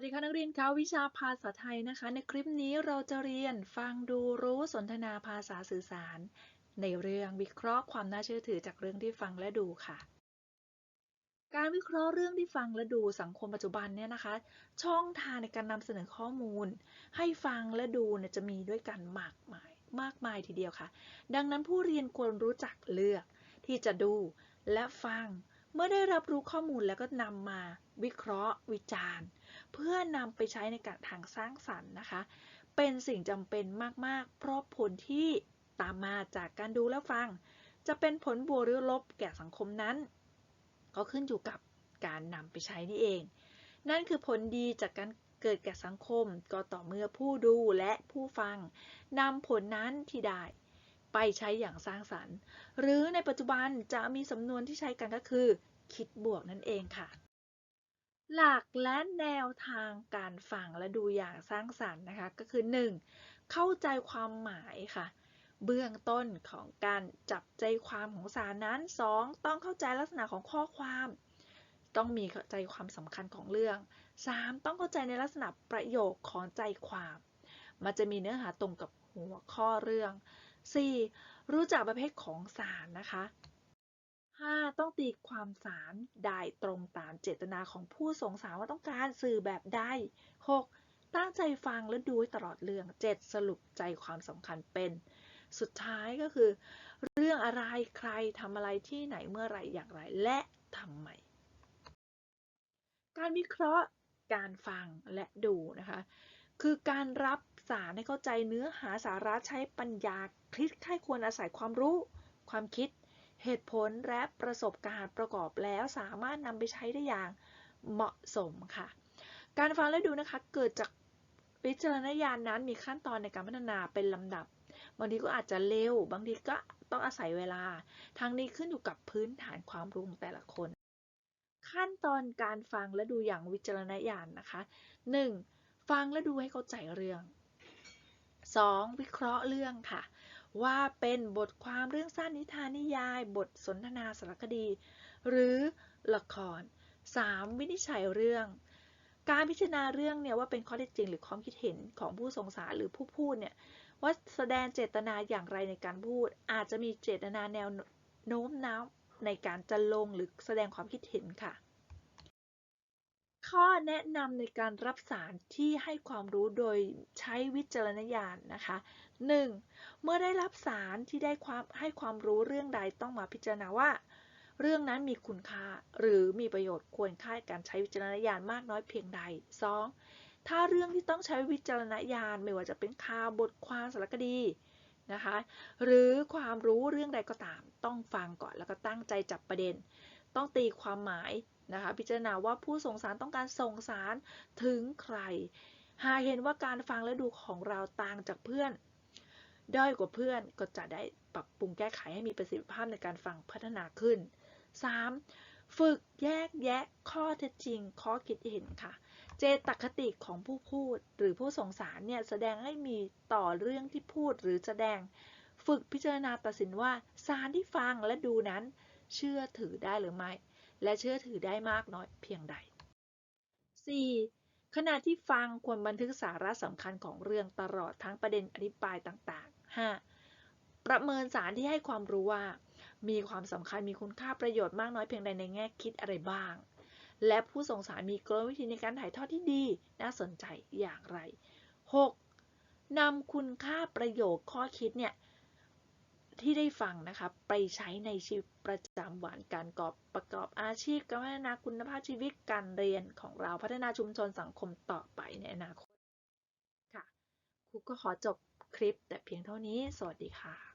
วัสดีค่ะนักเรียนคะวิชาภาษาไทยนะคะ ในคลิปนี้เราจะเรียนฟังดูรู้สนทนาภาษาสื่อสาร ในเรื่องวิเคราะห์ความน่าเชื่อถือจากเรื่องที่ฟังและดูค่ะ การวิเคราะห์เรื่องที่ฟังและดูสังคมปัจจุบันเนี่ยนะคะ ช่องทางในการนำเสนอข้อมูล ให้ฟังและดูเนี่ยจะมีด้วยกันมากมายมากมายทีเดียวค่ะ ดังนั้นผู้เรียนควรรู้จักเลือก ที่จะดูและฟัง เมื่อได้รับรู้ข้อมูลแล้วก็นำมาวิเคราะห์ วิจารณ์ เพื่อนำไปใช้ในการทางสร้างสรรค์นะคะ เป็นสิ่งจำเป็นมาก ๆ เพราะผลที่ตามมาจากการดูและฟัง จะเป็นผลบวกหรือลบแก่สังคมนั้น ก็ขึ้นอยู่กับการนำไปใช้นี่เอง นั่นคือผลดีจากการเกิดแก่สังคมก็ต่อเมื่อผู้ดูและผู้ฟังนำผลนั้นที่ได้ ไปใช้อย่างสร้างสรรค์ หรือในปัจจุบันจะมีสำนวนที่ใช้กันก็คือ คิดบวกนั่นเองค่ะ หลักและแนวทางการฟังและดูอย่างสร้างสรรค์นะคะ ก็คือ 1. เข้าใจความหมายค่ะ เบื้องต้นของการจับใจความของสารนั้น 2. ต้องเข้าใจลักษณะของข้อความ ต้องมีเข้าใจความสำคัญของเรื่อง 3. ต้องเข้าใจในลักษณะประโยคของใจความ มันจะมีเนื้อหาตรงกับหัวข้อเรื่อง 4. รู้จักประเภทของสารนะคะ 5. ต้องตีความสารได้ตรงตามเจตนาของผู้ส่งสารว่าต้องการสื่อแบบใด 6. ตั้งใจฟังและดูตลอดเรื่อง 7. สรุปใจความสำคัญเป็น สุดท้ายก็คือ เรื่องอะไรใครทำอะไรที่ไหนเมื่อไรอย่างไรและทำไม การวิเคราะห์การฟังและดูนะคะ คือการรับสารให้เข้าใจเนื้อหาสาระใช้ปัญญาคลิกค่ายควรอาศัยความรู้ ความคิด เหตุผลและประสบการณ์ประกอบแล้วสามารถนำไปใช้ได้อย่างเหมาะสมค่ะ การฟังและดูนะคะเกิดจากวิจารณญาณนนั้นมีขั้นตอนในการพัฒนาเป็นลำดับ บางทีก็อาจจะเร็ว บางทีก็ต้องอาศัยเวลา ทั้งนี้ขึ้นอยู่กับพื้นฐานความรู้ของแต่ละคน ขั้นตอนการฟังและดูอย่างวิจารณญาณนะคะ 1. ฟังและดูให้เข้าใจเรื่อง 2. วิเคราะห์เรื่องค่ะ ว่าเป็นบทความเรื่องสั้นนิทานนิยาย บทสนทนาสารคดี หรือละคร 3. วินิจฉัยเรื่อง การพิจารณาเรื่องเนี่ยว่าเป็นข้อเท็จจริงหรือความคิดเห็นของผู้สงสารหรือผู้พูดเนี่ยว่าแสดงเจตนาอย่างไรในการพูด อาจจะมีเจตนาแนวโน้มน้าวในการจะลงหรือแสดงความคิดเห็นค่ะ ข้อแนะนำในการรับสารที่ให้ความรู้โดยใช้วิจารณญาณนะคะ 1. เมื่อได้รับสารที่ได้ความให้ความรู้เรื่องใดต้องมาพิจารณาว่า เรื่องนั้นมีคุณค่าหรือมีประโยชน์ควรค่าการใช้วิจารณญาณมากน้อยเพียงใด 2. ถ้าเรื่องที่ต้องใช้วิจารณญาณไม่ว่าจะเป็นข่าวบทความสารคดีนะคะ หรือความรู้เรื่องใดก็ตามต้องฟังก่อนแล้วก็ตั้งใจจับประเด็น ต้องตีความหมายนะคะ พิจารณาว่าผู้ส่งสารต้องการส่งสารถึงใคร หากเห็นว่าการฟังและดูของเราต่างจากเพื่อนด้อยกว่าเพื่อนก็จะได้ปรับปรุงแก้ไขให้มีประสิทธิภาพในการฟังพัฒนาขึ้น 3. ฝึกแยกแยะข้อเท็จจริง ข้อคิดเห็นค่ะ เจตคติของผู้พูด หรือผู้ส่งสารเนี่ยแสดงให้มีต่อเรื่องที่พูดหรือแสดง ฝึกพิจารณาตัดสินว่าสารที่ฟังและดูนั้น เชื่อถือได้หรือไม่ และเชื่อถือได้มากน้อยเพียงใด 4. ขณะที่ฟังควรบันทึกสาระสำคัญของเรื่องตลอดทั้งประเด็นอธิบายต่างๆ 5. ประเมินสารที่ให้ความรู้ว่า มีความสำคัญมีคุณค่าประโยชน์มากน้อยเพียงใดในแง่คิดอะไรบ้าง และผู้ส่งสารมีกลวิธีในการถ่ายทอดที่ดี น่าสนใจอย่างไร 6. นำคุณค่าประโยชน์ข้อคิดเนี่ย ที่ได้ฟังนะคะ ไปใช้ในชีวิตประจำวันการกอบประกอบอาชีพการพัฒนาคุณภาพชีวิตการเรียนของเราพัฒนาชุมชนสังคมต่อไปในอนาคตค่ะครูก็ขอจบคลิปแต่เพียงเท่านี้ สวัสดีค่ะ